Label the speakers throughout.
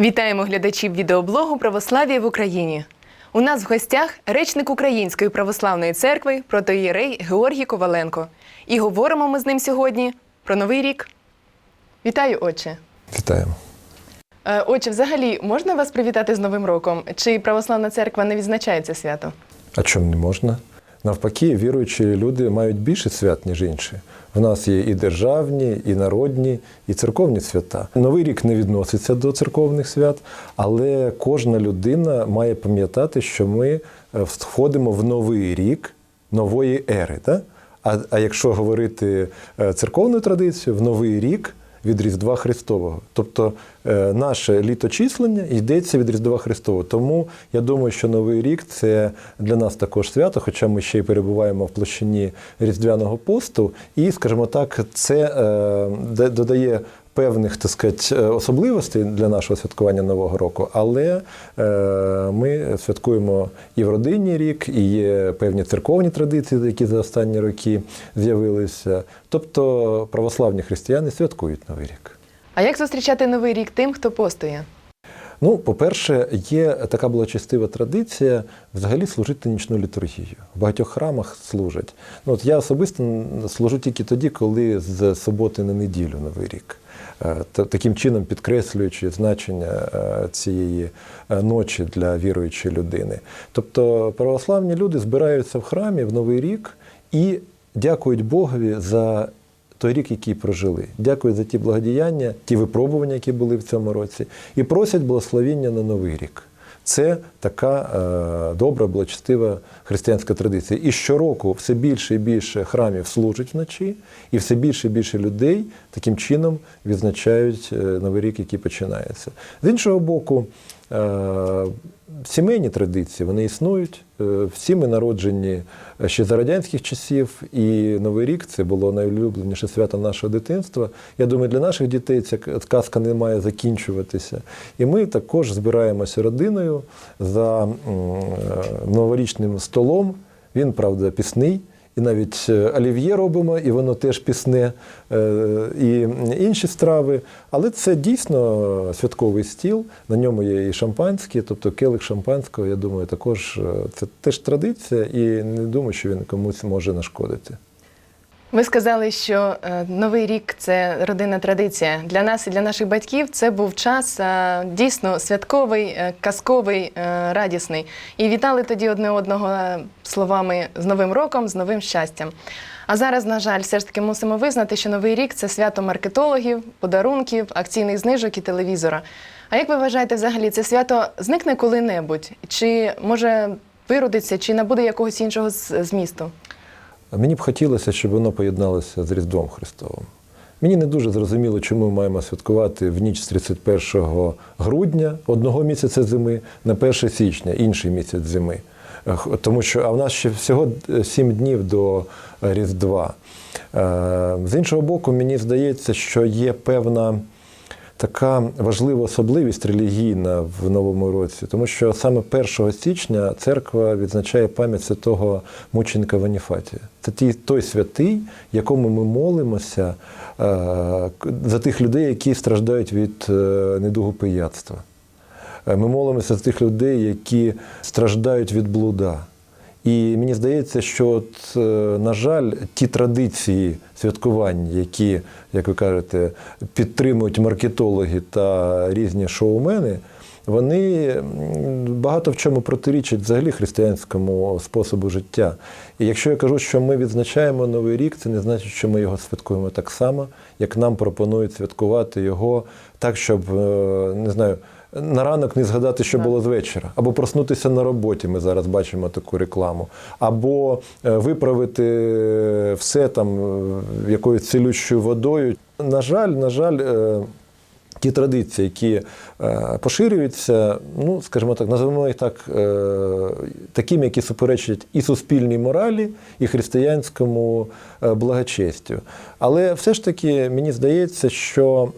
Speaker 1: Вітаємо глядачів відеоблогу Православ'я в Україні. У нас в гостях речник Української православної церкви протоїрей Георгій Коваленко. І говоримо ми з ним сьогодні про новий рік. Вітаю, отче.
Speaker 2: Вітаємо.
Speaker 1: Е, Отче, взагалі можна вас привітати з Новим роком? Чи православна церква не відзначає це свято?
Speaker 2: А чому не можна? Навпаки, віруючі люди мають більше свят, ніж інші. В нас є і державні, і народні, і церковні свята. Новий рік не відноситься до церковних свят, але кожна людина має пам'ятати, що ми е, входимо в новий рік нової ери. Да? А, а якщо говорити е, церковною традицією, в новий рік від Різдва Христового. Тобто е, наше літочислення йдеться від Різдва Христового. Тому я думаю, що Новий рік це для нас також свято, хоча ми ще й перебуваємо в площині Різдвяного посту. І, скажімо так, це е, додає. Певних так сказати, е, особливостей для нашого святкування Нового року, але е, ми святкуємо і в родинні рік, і є певні церковні традиції, які за останні роки з'явилися. Тобто православні християни святкують Новий рік.
Speaker 1: А як зустрічати новий рік тим, хто постує?
Speaker 2: Ну, по-перше, є така благочестива традиція взагалі служити нічну літургію. В багатьох храмах служать. Ну, от я особисто служу тільки тоді, коли з суботи на неділю Новий рік. Е, та- Таким чином підкреслюючи значення е, цієї е, ночі для віруючої людини. Тобто православні люди збираються в храмі в Новий рік і дякують Богові за той рік, який прожили. Дякують за ті благодіяння, ті випробування, які були в цьому році, і просять благословіння на новий рік. Це така е, добра, благочестива християнська традиція. І щороку все більше і більше храмів служить вночі, і все більше і більше людей таким чином відзначають е, новий рік, який починається. З іншого боку, сімейні традиції вони існують. Е, Всі ми народжені ще за радянських часів, і Новий рік це було найулюбленіше свято нашого дитинства. Я думаю, для наших дітей ця казка не має закінчуватися. І ми також збираємося родиною за е, новорічним столом. Він, правда, пісний. І навіть е, олів'є робимо, і воно теж пісне, е, і інші страви. Але це дійсно святковий стіл. На ньому є і шампанське, тобто келих шампанського, я думаю, також е, це теж традиція, і не думаю, що він комусь може нашкодити.
Speaker 1: Ви сказали, що е, новий рік це родинна традиція. Для нас і для наших батьків це був час е, дійсно святковий, е, казковий, радісний. І вітали тоді одне одного словами з Новим роком, з новим щастям. А зараз, на жаль, все ж таки мусимо визнати, що новий рік це свято маркетологів, подарунків, акційних знижок і телевізора. А як ви вважаєте, взагалі це свято зникне коли-небудь? Чи може виродиться, чи набуде якогось іншого змісту?
Speaker 2: Мені б хотілося, щоб воно поєдналося з Різдвом Христовим. Мені не дуже зрозуміло, чому ми маємо святкувати в ніч з 31 грудня одного місяця зими на 1 січня, інший місяць зими. Е, Тому що а в нас ще всього 7 днів до е, Різдва. Е, З іншого боку, мені здається, що є певна така важлива особливість релігійна в новому році, тому що саме 1 січня церква відзначає пам'ять святого мученика Ваніфатія. Це ті- той святий, якому ми молимося е, за тих людей, які страждають від е, недугу пияцтва. Е, Ми молимося за тих людей, які страждають від блуда. І мені здається, що, от, е, на жаль, ті традиції святкувань, які, як ви кажете, підтримують маркетологи та різні шоумени, вони багато в чому протирічать взагалі християнському способу життя. І якщо я кажу, що ми відзначаємо Новий рік, це не значить, що ми його святкуємо так само, як нам пропонують святкувати його так, щоб е, не знаю. На ранок не згадати, що було з вечора, або проснутися на роботі. Ми зараз бачимо таку рекламу, або е, виправити е, все там е, якоюсь цілющою водою. На жаль, на жаль, ті традиції, які поширюються, ну скажімо так, називаємо їх так, такими, які суперечать і суспільній моралі, і християнському благочестю. Але все ж таки мені здається, що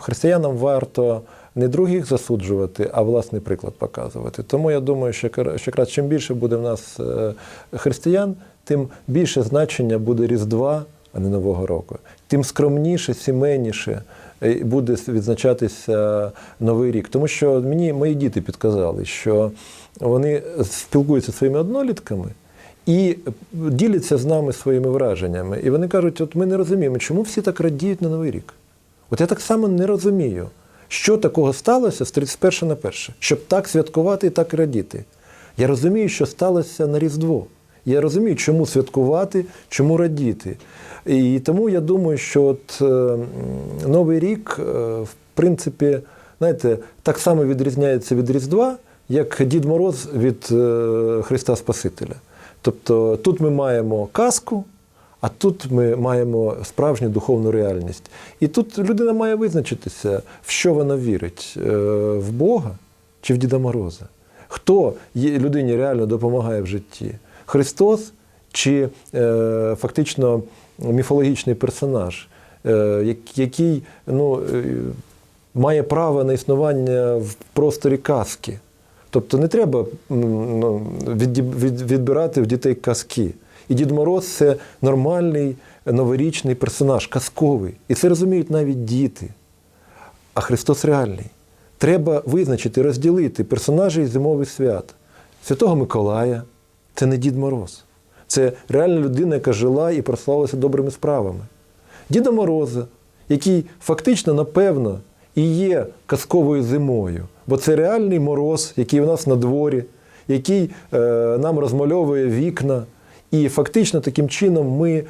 Speaker 2: християнам варто. Не других засуджувати, а власний приклад показувати. Тому я думаю, що що якраз чим більше буде в нас е, християн, тим більше значення буде Різдва а не Нового року, тим скромніше, сімейніше е, буде відзначатися Новий рік. Тому що мені мої діти підказали, що вони спілкуються своїми однолітками і діляться з нами своїми враженнями. І вони кажуть: от ми не розуміємо, чому всі так радіють на Новий рік. От я так само не розумію, що такого сталося з 31 на 1, щоб так святкувати і так радіти. Я розумію, що сталося на Різдво. Я розумію, чому святкувати, чому радіти. І тому я думаю, що от, е, Новий рік, е, в принципі, знаєте, так само відрізняється від Різдва, як Дід Мороз від е, Христа Спасителя. Тобто тут ми маємо казку, а тут ми маємо справжню духовну реальність. І тут людина має визначитися, в що вона вірить: е, в Бога чи в Діда Мороза. Хто людині реально допомагає в житті? Христос чи е, фактично міфологічний персонаж, е, який ну, має право на існування в просторі казки. Тобто не треба ну, відбирати в дітей казки. І Дід Мороз це нормальний новорічний персонаж, казковий. І це розуміють навіть діти. А Христос реальний. Треба визначити, розділити персонажі і зимовий свят. Святого Миколая це не Дід Мороз. Це реальна людина, яка жила і прославилася добрими справами. Діда Мороза, який фактично, напевно, і є казковою зимою, бо це реальний мороз, який у нас на дворі, який е, нам розмальовує вікна. І фактично таким чином ми е,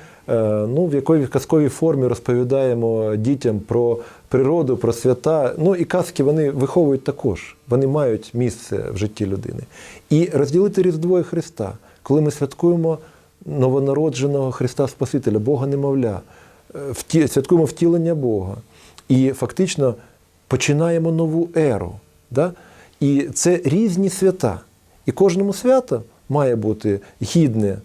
Speaker 2: ну, в якої казковій формі розповідаємо дітям про природу, про свята. Ну і казки вони виховують також, вони мають місце в житті людини. І розділити Різдво і Христа, коли ми святкуємо новонародженого Христа Спасителя, Бога немовля, е, святкуємо втілення Бога. І фактично починаємо нову еру. Да? І це різні свята. І кожному свято має бути гідне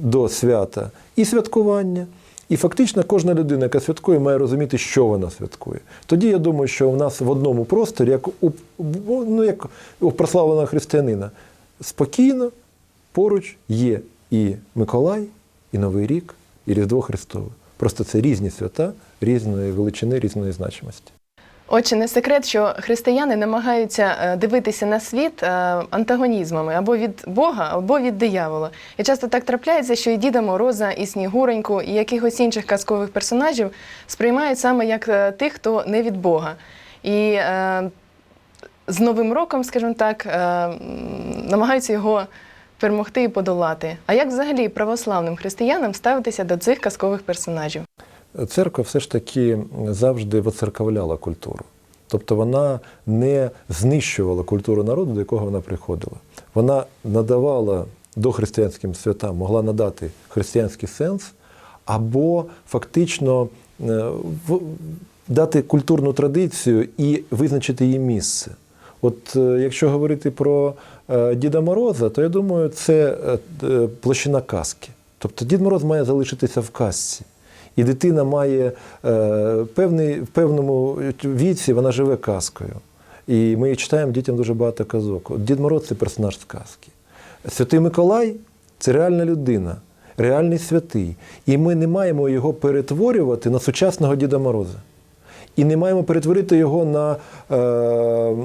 Speaker 2: до свята і святкування. І фактично кожна людина, яка святкує, має розуміти, що вона святкує. Тоді я думаю, що в нас в одному просторі, як у, ну, як у прославленого християнина, спокійно поруч є і Миколай, і Новий рік, і Різдво Христове. Просто це різні свята, різної величини, різної значимості.
Speaker 1: Отже, не секрет, що християни намагаються е, дивитися на світ е, антагонізмами або від Бога, або від диявола. І часто так трапляється, що і Діда Мороза, і Снігуреньку, і якихось інших казкових персонажів сприймають саме як е, тих, хто не від Бога. І е, з Новим роком, скажімо так, е, намагаються його перемогти і подолати. А як взагалі православним християнам ставитися до цих казкових персонажів?
Speaker 2: Церква все ж таки завжди воцерковляла культуру. Тобто вона не знищувала культуру народу, до якого вона приходила. Вона надавала дохристиянським святам, могла надати християнський сенс, або фактично е, дати культурну традицію і визначити її місце. От е, якщо говорити про е, Діда Мороза, то я думаю, це площина казки. Тобто Дід Мороз має залишитися в казці. І дитина має е, певний, в певному віці, вона живе казкою. І ми читаємо дітям дуже багато казок. Дід Мороз це персонаж сказки. Святий Миколай це реальна людина, реальний святий. І ми не маємо його перетворювати на сучасного Діда Мороза. І не маємо перетворити його на е,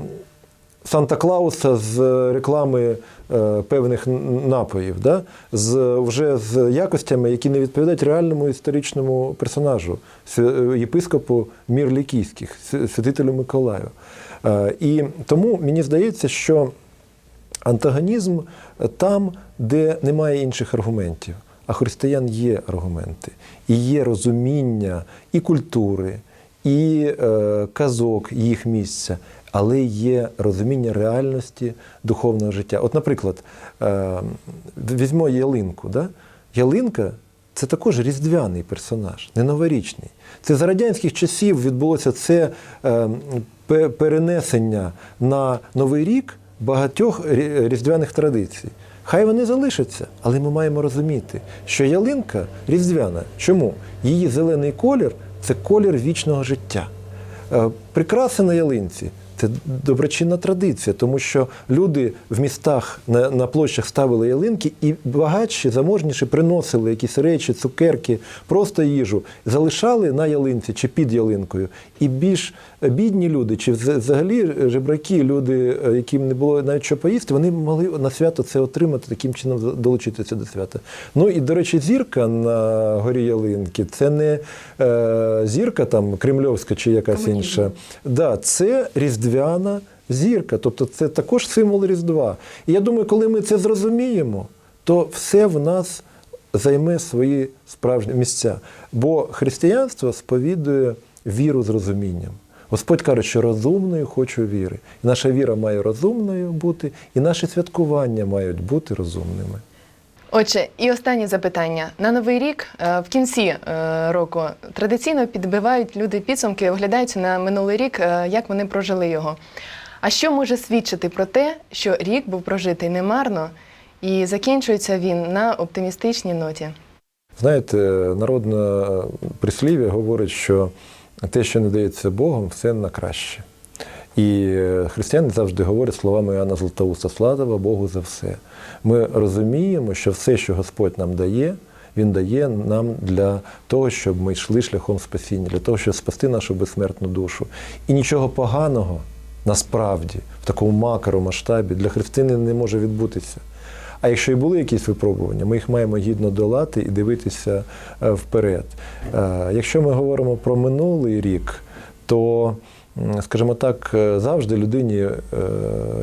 Speaker 2: Санта-Клауса з реклами е, певних напоїв, да? з, вже з якостями, які не відповідають реальному історичному персонажу, е, єпископу Мір Лікійських, свя- святителю Миколаю. Е, і тому мені здається, що антагонізм там, де немає інших аргументів. А християн є аргументи, і є розуміння і культури, і е, казок, їх місця, але є розуміння реальності духовного життя. От, наприклад, е, візьмо ялинку. Да? Ялинка це також різдвяний персонаж, не новорічний. Це за радянських часів відбулося це е, перенесення на Новий рік багатьох різдвяних традицій. Хай вони залишаться, але ми маємо розуміти, що ялинка різдвяна. Чому? Її зелений колір це колір вічного життя. Е, Прикраси на ялинці Це доброчинна традиція, тому що люди в містах на, на площах ставили ялинки, і багатші, заможніші приносили якісь речі, цукерки, просто їжу, залишали на ялинці чи під ялинкою. І більш бідні люди, чи взагалі жебраки, люди, е, яким не було навіть що поїсти, вони могли на свято це отримати, таким чином долучитися до свята. Ну і, до речі, зірка на горі ялинки це не е, зірка там кремльовська чи якась інша. Да, це різдвяна зірка, тобто це також символ Різдва. І я думаю, коли ми це зрозуміємо, то все в нас займе свої справжні місця. Бо християнство сповідує віру з розумінням. Господь каже, що розумною хочу віри. І наша віра має розумною бути, і наші святкування мають бути розумними.
Speaker 1: Отже, і останнє запитання. На новий рік е, в кінці е, року традиційно підбивають люди підсумки, оглядаються на минулий рік, е, як вони прожили його. А що може свідчити про те, що рік був прожитий немарно і закінчується він на оптимістичній ноті?
Speaker 2: Знаєте, народне прислів'я говорить, що те, що не дається Богом, все на краще. І е, християни завжди говорять словами Іоанна Златоуста слава Богу за все. Ми розуміємо, що все, що Господь нам дає, Він дає нам для того, щоб ми йшли шляхом спасіння, для того, щоб спасти нашу безсмертну душу. І нічого поганого насправді в такому макромасштабі для христини не може відбутися. А якщо і були якісь випробування, ми їх маємо гідно долати і дивитися е, вперед. Е, Якщо ми говоримо про минулий рік, то, скажімо так, е, завжди людині е,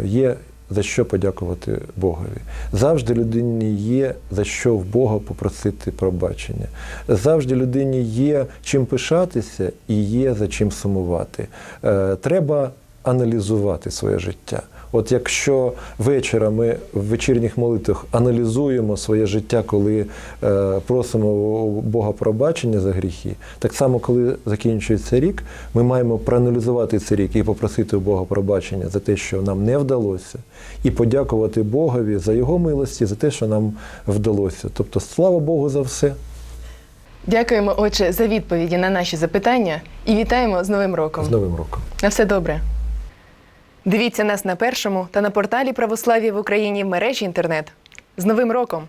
Speaker 2: є за що подякувати Богові. Завжди людині є за що в Бога попросити пробачення. Завжди людині є чим пишатися і є за чим сумувати. Е, Треба аналізувати своє життя. От якщо вечора ми в вечірніх молитвах аналізуємо своє життя, коли е, просимо у Бога пробачення за гріхи, так само, коли закінчується рік, ми маємо проаналізувати цей рік і попросити у Бога пробачення за те, що нам не вдалося, і подякувати Богові за його милості, за те, що нам вдалося. Тобто, слава Богу за все.
Speaker 1: Дякуємо, отче, за відповіді на наші запитання і вітаємо з Новим роком.
Speaker 2: З Новим роком.
Speaker 1: На все добре. Дивіться нас на першому та на порталі Православ'я в Україні в мережі інтернет. З Новим роком!